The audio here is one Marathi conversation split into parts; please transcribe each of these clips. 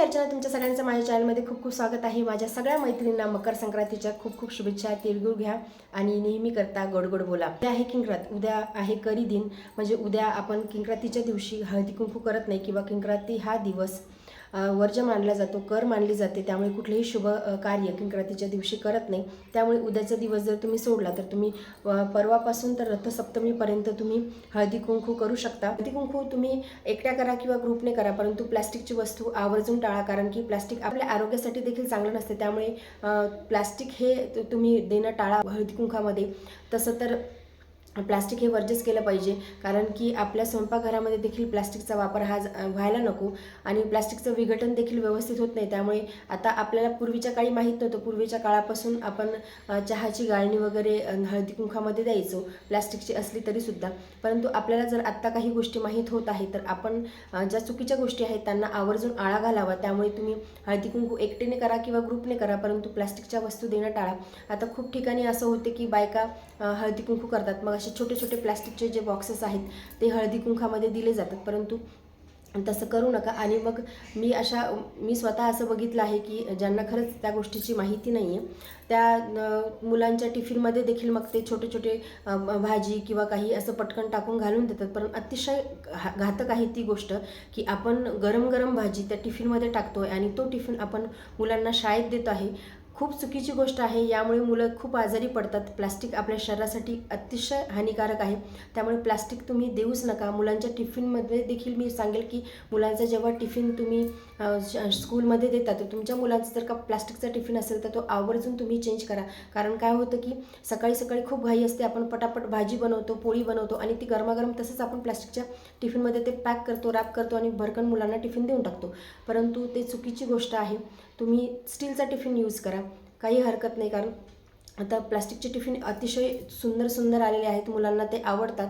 अर्चना तुमच्या सगळ्यांचं माझ्या चॅनलमध्ये खूप खूप स्वागत आहे. माझ्या सगळ्या मैत्रिणींना मकर संक्रांतीच्या खूप खूप शुभेच्छा तिळगुळ घ्या आणि नेहमी करता गोड गोड बोला. उद्या आहे किंक्रात उद्या आहे करी दिन. म्हणजे उद्या आपण किंक्रातीच्या दिवशी हळदी कुंकू करत नाही किंवा किंक्राती हा दिवस वर्ज्य मानला जातो कर मानली जाते त्यामुळे कुठलेही शुभ कार्य किंक्रातीच्या दिवशी करत नाही. त्यामुळे उद्याचा दिवस जर तुम्ही सोडला तर तुम्ही परवापासून तर रथसप्तमीपर्यंत तुम्ही हळदी कुंकू करू शकता. हळदी कुंकू तुम्ही एकट्या करा किंवा ग्रुपने करा परंतु प्लॅस्टिकची वस्तू आवर्जून टाळा कारण की प्लॅस्टिक आपल्या आरोग्यासाठी देखील चांगलं नसते. त्यामुळे प्लॅस्टिक हे तुम्ही देणं टाळा हळदी कुंकामध्ये. तसं तर प्लास्टिक हे वर्जच केलं पाहिजे कारण की आपल्या स्वयंपाकघरामध्ये देखील प्लास्टिकचा वापर हा ज- व्हायला नको आणि प्लास्टिकचं विघटन देखील व्यवस्थित होत नाही. त्यामुळे आता आपल्याला पूर्वीच्या काळी माहीत नव्हतं. पूर्वीच्या काळापासून आपण चहाची गाळणी वगैरे हळदी कुंखामध्ये द्यायचो प्लास्टिकची असली तरीसुद्धा परंतु आपल्याला जर आत्ता काही गोष्टी माहीत होत आहेत तर आपण ज्या चुकीच्या गोष्टी आहेत त्यांना आवर्जून आळा घालावा. त्यामुळे तुम्ही हळदी कुंकू एकटीने करा किंवा ग्रुपने करा परंतु प्लास्टिकच्या वस्तू देणं टाळा. आता खूप ठिकाणी असं होते की बायका हळदी कुंकू करतात. मग असे छोटे छोटे प्लास्टिकचे जे बॉक्सेस आहेत ते हळदी कुंखामध्ये दिले जातात. परंतु तसं करू नका. आणि मग मी अशा मी स्वतः असं बघितलं आहे की ज्यांना खरंच त्या गोष्टीची माहिती नाही आहे त्या मुलांच्या टिफिनमध्ये देखील मग ते छोटे छोटे भाजी किंवा काही असं पटकन टाकून घालून देतात. पण अतिशय घा- घातक आहे ती गोष्ट की आपण गरम गरम भाजी त्या टिफिनमध्ये टाकतो आहे आणि तो टिफिन आपण मुलांना शाळेत देत आहे. खूप चुकीची गोष्ट आहे. यामुळे मुलं खूप आजारी पडतात. प्लास्टिक आपल्या शरीरासाठी अतिशय हानिकारक आहे. त्यामुळे प्लास्टिक तुम्ही देऊच नका. मुलांच्या टिफिनमध्ये देखील मी सांगेल की मुलांचा जेव्हा टिफिन तुम्ही श- स्कूलमध्ये देता तर तुमच्या मुलांचं जर का प्लास्टिकचा टिफिन असेल तर तो आवर्जून तुम्ही चेंज करा. कारण काय होतं की सकाळी सकाळी खूप घाई असते. आपण पटापट भाजी बनवतो पोळी बनवतो आणि ती गरमागरम तसंच आपण प्लास्टिकच्या टिफिनमध्ये ते पॅक करतो रॅप करतो आणि भरकन मुलांना टिफिन देऊन टाकतो. परंतु ते चुकीची गोष्ट आहे. तुम्ही स्टीलचा टिफिन यूज करा. काही हरकत नाही कारण आता प्लास्टिकचे टिफिन अतिशय सुंदर सुंदर आलेले आहेत मुलांना ते आवडतात.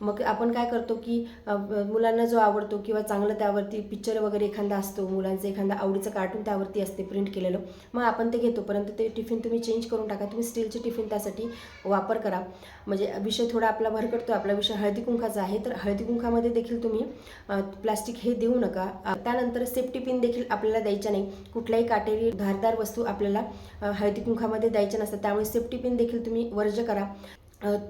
मग आपण काय करतो की मुलांना जो आवडतो किंवा चांगलं त्यावरती पिक्चर वगैरे एखादा असतो मुलांचं एखादा आवडीचं कार्टून त्यावरती असते प्रिंट केलेलं मग आपण ते घेतो. परंतु ते टिफिन तुम्ही चेंज करून टाका. तुम्ही स्टीलचे टिफिन त्यासाठी वापर करा. म्हणजे विषय थोडा आपला भरकटतो आपला विषय हळदी कुंकाचा आहे तर हळदी कुंकामध्ये देखील तुम्ही प्लास्टिक हे देऊ नका. त्यानंतर सेफ्टी पिन देखील आपल्याला द्यायच्या नाही. कुठल्याही काटेरी धारदार वस्तू आपल्याला हळदी कुंकामध्ये द्यायच्या नसतात. त्यामुळे सेफ्टी पिन देखील तुम्ही वर्ज करा.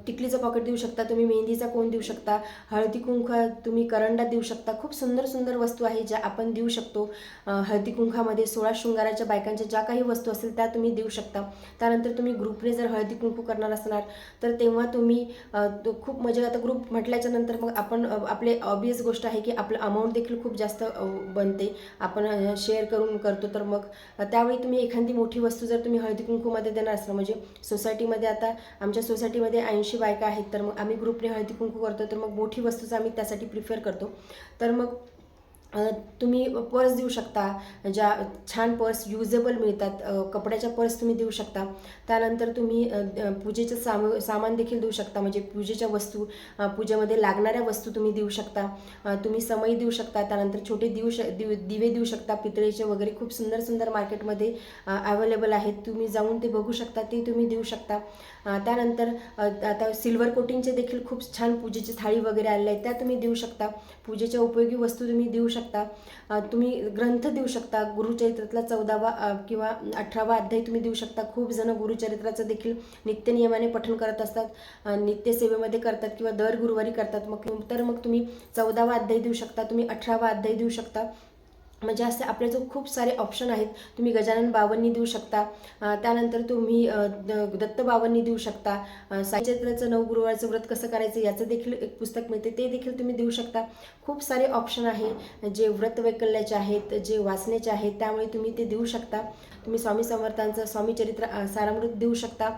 टिकलीचं पॉकेट देऊ शकता तुम्ही मेहंदीचा कोण देऊ शकता हळदी कुंका तुम्ही करंडा देऊ शकता. खूप सुंदर सुंदर वस्तू आहे ज्या आपण देऊ शकतो. हळदी कुंखामध्ये सोळा शृंगाराच्या बायकांच्या ज्या काही वस्तू असतील त्या तुम्ही देऊ शकता. त्यानंतर तुम्ही ग्रुपने जर हळदी कुंकू करणार असणार तर तेव्हा तुम्ही तो खूप म्हणजे आता ग्रुप म्हटल्याच्या नंतर मग आपण आपले ऑबियस गोष्ट आहे की आपलं अमाऊंट देखील खूप जास्त बनते. आपण शेअर करून करतो तर मग त्यावेळी तुम्ही एखादी मोठी वस्तू जर तुम्ही हळदी कुंकूमध्ये देणार असणार म्हणजे सोसायटीमध्ये आता आमच्या सोसायटीमध्ये ऐंशी बायका आहेत तर मग आम्ही ग्रुपने हळदी कुंकू करतो तर मग मोठी वस्तूच आम्ही त्यासाठी प्रिफर करतो. तर मग तुम्ही पर्स देऊ शकता ज्या छान पर्स युजेबल मिळतात कपड्याच्या पर्स तुम्ही देऊ शकता. त्यानंतर तुम्ही पूजेचं साम सामान देखील देऊ शकता म्हणजे पूजेच्या वस्तू पूजेमध्ये लागणाऱ्या वस्तू तुम्ही देऊ शकता. तुम्ही समई देऊ शकता त्यानंतर छोटे देऊ श दिव दिवे देऊ शकता पितळेचे वगैरे खूप सुंदर सुंदर मार्केटमध्ये अवेलेबल आहेत. तुम्ही जाऊन ते बघू शकता ते तुम्ही देऊ शकता. त्यानंतर आता सिल्वर कोटिंगचे देखील खूप छान पूजेची थाळी वगैरे आलेल्या आहेत त्या तुम्ही देऊ शकता. पूजेच्या उपयोगी वस्तू तुम्ही देऊ शकता. शकता. तुम्ही ग्रंथ देऊ शकता गुरुचरित्रातला चौदावा किंवा अठरावा अध्याय तुम्ही देऊ शकता. खूप जण गुरुचरित्राचं देखील नित्यनियमाने पठण करत असतात नित्यसेवेमध्ये करतात किंवा दर गुरुवारी करतात. मग तर मग तुम्ही चौदावा अध्याय देऊ शकता तुम्ही अठरावा अध्याय देऊ शकता. म्हणजे असे आपले जो खूप सारे ऑप्शन आहेत तुम्ही गजानन बावन्नी देऊ शकता. त्यानंतर तुम्ही द- दत्त बावन्नी देऊ शकता. अ, साईचैत्राचं नऊ गुरुवारचं व्रत कसं करायचं याचं देखील एक पुस्तक मिळते ते देखील तुम्ही देऊ शकता. खूप सारे ऑप्शन आहे जे व्रत वैकल्याचे आहेत जे वाचण्याचे आहेत त्यामुळे तुम्ही ते देऊ शकता. तुम्ही स्वामी समर्थांचं स्वामी चरित्र सारामृत देऊ शकता.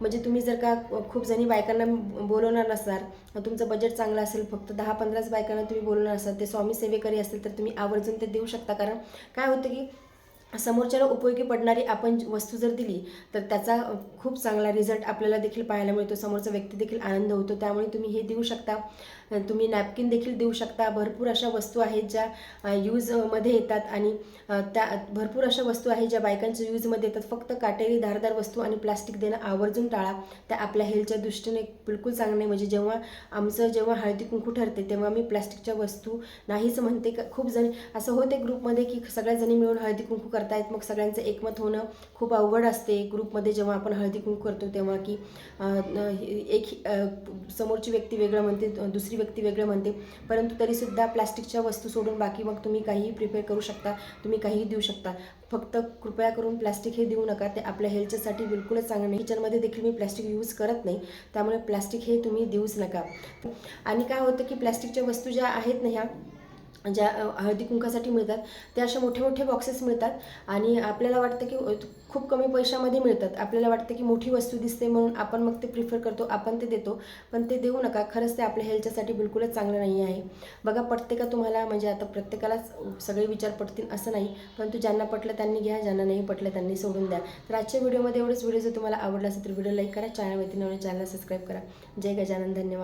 म्हणजे तुम्ही जर का खूप जणी बायकांना बोलवणार नसणार तुमचं बजेट चांगलं असेल फक्त दहा पंधराच बायकांना तुम्ही बोलवणार असाल ते स्वामी सेवेकरी असेल तर तुम्ही आवर्जून ते देऊ शकता. कारण काय होतं की समोरच्याला उपयोगी पडणारी आपण वस्तू जर दिली तर त्याचा खूप चांगला रिझल्ट आपल्याला देखील पाहायला मिळतो. समोरचा व्यक्ती देखील आनंद होतो. त्यामुळे तुम्ही हे देऊ शकता. तुम्ही नॅपकिन देखील देऊ शकता. भरपूर अशा वस्तू आहेत ज्या यूजमध्ये येतात आणि त्या भरपूर अशा वस्तू आहेत ज्या बायकांच्या यूजमध्ये येतात. फक्त काटेरी धारदार वस्तू आणि प्लास्टिक देणं आवर्जून टाळा. त्या आपल्या हेल्थच्या दृष्टीने बिलकुल चांगलं नाही. म्हणजे जेव्हा आमचं जेव्हा हळदी कुंकू ठरते तेव्हा मी प्लास्टिकच्या वस्तू नाहीच म्हणते. का खूप जण असं होते ग्रुपमध्ये की सगळ्या जणी मिळून हळदी कुंकू करतायत मग सगळ्यांचं एकमत होणं खूप अवघड असते. ग्रुपमध्ये जेव्हा आपण हळदी कुंकू करतो तेव्हा की एक समोरची व्यक्ती वेगळं म्हणते दुसरी व्यक्ती वेगळं म्हणते. परंतु तरीसुद्धा प्लास्टिकच्या वस्तू सोडून बाकी मग तुम्ही काहीही प्रिपेअर करू शकता तुम्ही काहीही देऊ शकता. फक्त कृपया करून प्लॅस्टिक हे देऊ नका ते आपल्या हेल्थच्यासाठी बिलकुलच चांगलं नाही. किचनमध्ये देखील मी प्लास्टिक यूज करत नाही त्यामुळे प्लॅस्टिक हे तुम्ही देऊच नका. आणि काय होतं की प्लॅस्टिकच्या वस्तू ज्या आहेत ना ह्या ज्या हळदी कुंकासाठी मिळतात त्या अशा मोठे मोठे बॉक्सेस मिळतात आणि आपल्याला वाटतं की खूप कमी पैशामध्ये मिळतात. आपल्याला वाटतं की मोठी वस्तू दिसते म्हणून आपण मग ते प्रिफर करतो आपण ते देतो. पण ते देऊ नका. खरंच ते आपल्या हेल्थच्यासाठी बिलकुलच चांगलं नाही आहे. बघा पटते का तुम्हाला? म्हणजे आता प्रत्येकालाच सगळे विचार पटतील असं नाही. परंतु ज्यांना पटलं त्यांनी घ्या ज्यांना नाही पटलं त्यांनी सोडून द्या. तर आजच्या व्हिडिओमध्ये एवढंच. व्हिडिओ जर तुम्हाला आवडला असेल तर व्हिडिओ लाईक करा. चॅनल नवीन चॅनलला सबस्क्राईब करा. जय गजानन. धन्यवाद.